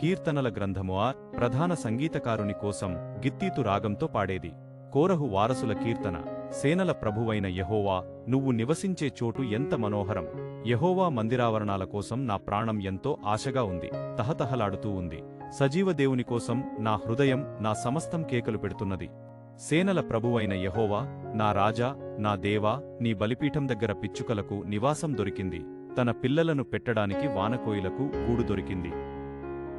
కీర్తనల గ్రంథము ఆ ప్రధాన సంగీతకారుని కోసం గిత్తీతు రాగంతో పాడేది. కోరహు వారసుల కీర్తన. సేనల ప్రభువైన యహోవా నువ్వు నివసించే చోటు ఎంత మనోహరం. యహోవా మందిరావరణాల కోసం నా ప్రాణం ఎంతో ఆశగా ఉంది. తహతహలాడుతూ ఉంది. సజీవదేవుని కోసం నా హృదయం నా సమస్తం కేకలు పెడుతున్నది. సేనల ప్రభువైన యహోవా నా రాజా నా దేవా నీ బలిపీఠం దగ్గర పిచ్చుకలకు నివాసం దొరికింది. తన పిల్లలను పెట్టడానికి వానకోయిలకు గూడు దొరికింది.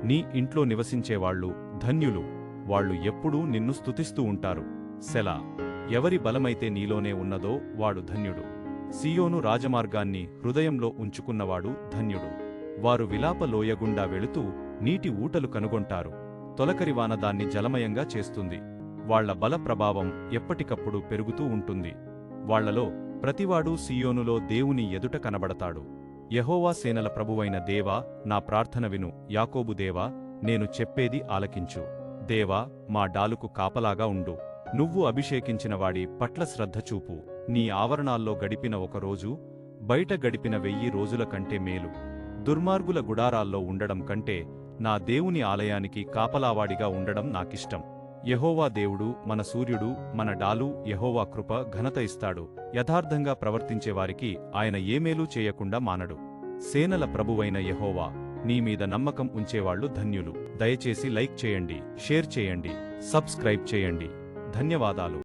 నీ ఇంట్లో నివసించేవాళ్ళు ధన్యులు. వాళ్ళు ఎప్పుడూ నిన్ను స్తుతిస్తూ ఉంటారు. సెలా. ఎవరి బలమైతే నీలోనే ఉన్నదో వాడు ధన్యుడు. సియోను రాజమార్గాన్ని హృదయంలో ఉంచుకున్నవాడు ధన్యుడు. వారు విలాప లోయగుండా వెళుతూ నీటి ఊటలు కనుగొంటారు. తొలకరివాన దాన్ని జలమయంగా చేస్తుంది. వాళ్ళ బల ప్రభావం ఎప్పటికప్పుడు పెరుగుతూ ఉంటుంది. వాళ్ళలో ప్రతివాడూ సియోనులో దేవుని ఎదుట కనబడతాడు. యహోవా సేనల ప్రభువైన దేవా నా ప్రార్థన విను. యాకోబు దేవా నేను చెప్పేది ఆలకించు. దేవా మా డాలుకు కాపలాగా ఉండు. నువ్వు అభిషేకించిన వాడి పట్ల శ్రద్ధ చూపు. నీ ఆవరణాల్లో గడిపిన ఒకరోజు బయట గడిపిన వెయ్యి రోజుల కంటే మేలు. దుర్మార్గుల గుడారాల్లో ఉండడం కంటే నా దేవుని ఆలయానికి కాపలావాడిగా ఉండడం నాకిష్టం. యహోవా దేవుడు మన సూర్యుడు మన డాలు యహోవా కృప ఘనత ఇస్తాడు. యథార్థంగా ప్రవర్తించేవారికి ఆయన ఏమేలూ చేయకుండా మానడు. సేనల ప్రభువైన యహోవా నీమీద నమ్మకం ఉంచేవాళ్ళు ధన్యులు. దయచేసి లైక్ చేయండి షేర్ చేయండి సబ్స్క్రైబ్ చేయండి. ధన్యవాదాలు.